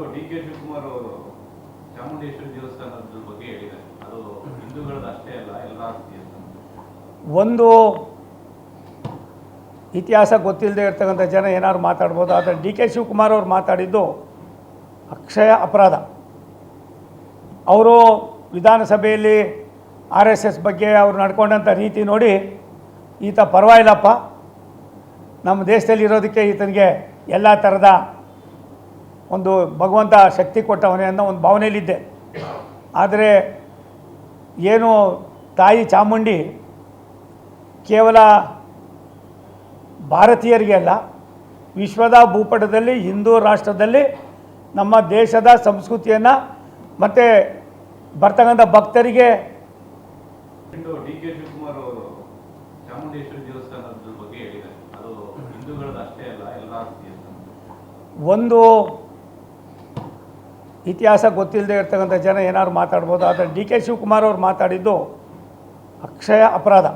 ಇಂದು D K Shivakumar ಅವರು ಚಾಮುಂಡೇಶ್ವರಿ ದೇವಸ್ಥಾನದ ಬಗ್ಗೆ ಹೇಳಿದ್ದಾರೆ. ಅದು ಹಿಂದೂಗಳದ್ದು ಅಷ್ಟೇ ಅಲ್ಲ, ಎಲ್ಲ ಒಂದು ಇತಿಹಾಸ ಗೊತ್ತಿಲ್ಲದೆ ಇರ್ತಕ್ಕಂಥ ಜನ ಏನಾದ್ರು ಮಾತಾಡ್ಬೋದು, ಆದರೆ ಡಿ ಕೆ ಶಿವಕುಮಾರ್ ಅವರು ಮಾತಾಡಿದ್ದು ಅಕ್ಷಯ ಅಪರಾಧ. ಅವರು ವಿಧಾನಸಭೆಯಲ್ಲಿ ಆರ್ ಎಸ್ ಎಸ್ ಬಗ್ಗೆ ಅವರು ನಡ್ಕೊಂಡಂಥ ರೀತಿ ನೋಡಿ, ಈತ ಪರವಾಗಿಲ್ಲಪ್ಪ. ನಮ್ಮ ದೇಶದಲ್ಲಿ ಇರೋದಕ್ಕೆ ಈತನಿಗೆ ಎಲ್ಲ ಥರದ ಒಂದು ಭಗವಂತ ಶಕ್ತಿ ಕೊಟ್ಟವನೇ ಅನ್ನೋ ಒಂದು ಭಾವನೆಯಲ್ಲಿದ್ದೆ. ಆದರೆ ಏನು ತಾಯಿ ಚಾಮುಂಡಿ ಕೇವಲ ಭಾರತೀಯರಿಗೆ ಅಲ್ಲ ವಿಶ್ವದ ಭೂಪಟದಲ್ಲಿ ಹಿಂದೂ ರಾಷ್ಟ್ರದಲ್ಲಿ ನಮ್ಮ ದೇಶದ ಸಂಸ್ಕೃತಿಯನ್ನು ಮತ್ತು ಬರ್ತಕ್ಕಂಥ ಭಕ್ತರಿಗೆ ಇಂದು ಡಿ ಕೆ ಶಿವಕುಮಾರ್ ಅವರು ಚಾಮುಂಡೇಶ್ವರಿ ದೇವಸ್ಥಾನದ ಬಗ್ಗೆ ಹೇಳಿದ್ದಾರೆ. ಅದು ಹಿಂದೂಗಳದ್ದು ಅಷ್ಟೇ ಅಲ್ಲ ಎಲ್ಲ ಅಂತ ಒಂದು ಇತಿಹಾಸ ಗೊತ್ತಿಲ್ಲದೆ ಇರ್ತಕ್ಕಂಥ ಜನ ಏನಾದ್ರು ಮಾತಾಡ್ಬೋದು. ಆದರೆ ಡಿ ಕೆ ಶಿವಕುಮಾರ್ ಅವ್ರು ಮಾತಾಡಿದ್ದು ಅಕ್ಷಯ ಅಪರಾಧ.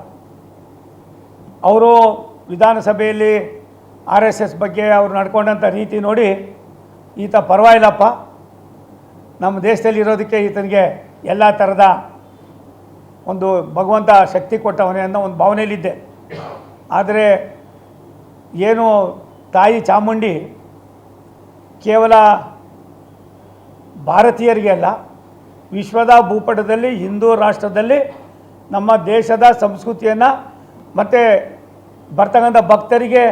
ಅವರು ವಿಧಾನಸಭೆಯಲ್ಲಿ ಆರ್ ಎಸ್ ಎಸ್ ಬಗ್ಗೆ ಅವರು ನಡ್ಕೊಂಡಂಥ ರೀತಿ ನೋಡಿ, ಈತ ಪರವಾಗಿಲ್ಲಪ್ಪ. ನಮ್ಮ ದೇಶದಲ್ಲಿ ಇರೋದಕ್ಕೆ ಈತನಿಗೆ ಎಲ್ಲ ಥರದ ಒಂದು ಭಗವಂತ ಶಕ್ತಿ ಕೊಟ್ಟವನೇ ಅನ್ನೋ ಒಂದು ಭಾವನೆಯಲ್ಲಿದ್ದೆ. ಆದರೆ ಏನು ತಾಯಿ ಚಾಮುಂಡಿ ಕೇವಲ ಭಾರತೀಯರಿಗೆ ಅಲ್ಲ ವಿಶ್ವದ ಭೂಪಟದಲ್ಲಿ ಹಿಂದೂ ರಾಷ್ಟ್ರದಲ್ಲಿ ನಮ್ಮ ದೇಶದ ಸಂಸ್ಕೃತಿಯನ್ನು ಮತ್ತು ಬರ್ತಕ್ಕಂಥ ಭಕ್ತರಿಗೆ